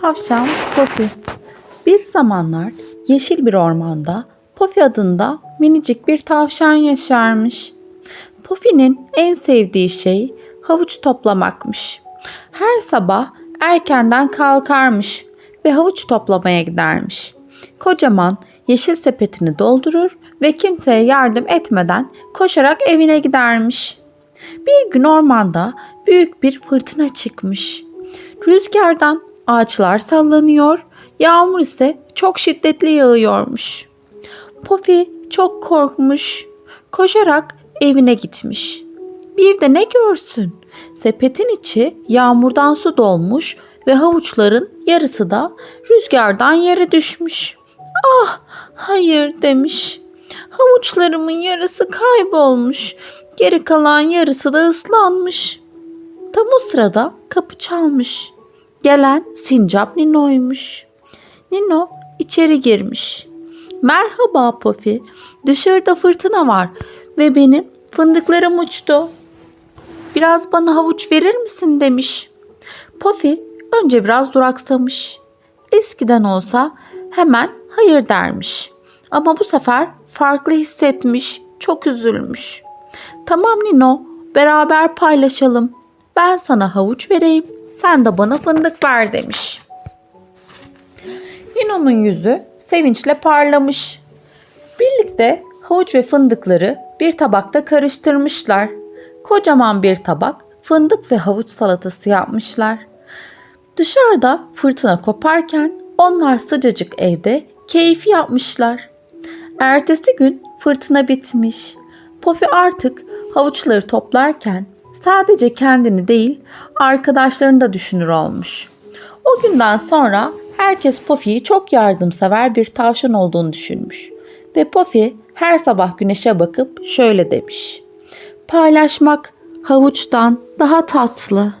Tavşan Pofi Bir zamanlar yeşil bir ormanda Pofi adında minicik bir tavşan yaşarmış. Pofi'nin en sevdiği şey havuç toplamakmış. Her sabah erkenden kalkarmış ve havuç toplamaya gidermiş. Kocaman yeşil sepetini doldurur ve kimseye yardım etmeden koşarak evine gidermiş. Bir gün ormanda büyük bir fırtına çıkmış. Rüzgardan ağaçlar sallanıyor, yağmur ise çok şiddetli yağıyormuş. Pofi çok korkmuş. Koşarak evine gitmiş. Bir de ne görsün? Sepetin içi yağmurdan su dolmuş ve havuçların yarısı da rüzgardan yere düşmüş. Ah, hayır demiş. Havuçlarımın yarısı kaybolmuş. Geri kalan yarısı da ıslanmış. Tam o sırada kapı çalmış. Gelen Sincap Nino'ymuş. Nino içeri girmiş. Merhaba Pofi. Dışarıda fırtına var ve benim fındıklarım uçtu. Biraz bana havuç verir misin demiş. Pofi önce biraz duraksamış. Eskiden olsa hemen hayır dermiş. Ama bu sefer farklı hissetmiş, çok üzülmüş. Tamam Nino, beraber paylaşalım. Ben sana havuç vereyim, sen de bana fındık ver demiş. Nino'nun yüzü sevinçle parlamış. Birlikte havuç ve fındıkları bir tabakta karıştırmışlar. Kocaman bir tabak fındık ve havuç salatası yapmışlar. Dışarıda fırtına koparken onlar sıcacık evde keyfi yapmışlar. Ertesi gün fırtına bitmiş. Pofi artık havuçları toplarken sadece kendini değil arkadaşlarını da düşünür olmuş. O günden sonra herkes Pofi'yi çok yardımsever bir tavşan olduğunu düşünmüş. Ve Pofi her sabah güneşe bakıp şöyle demiş. Paylaşmak havuçtan daha tatlı.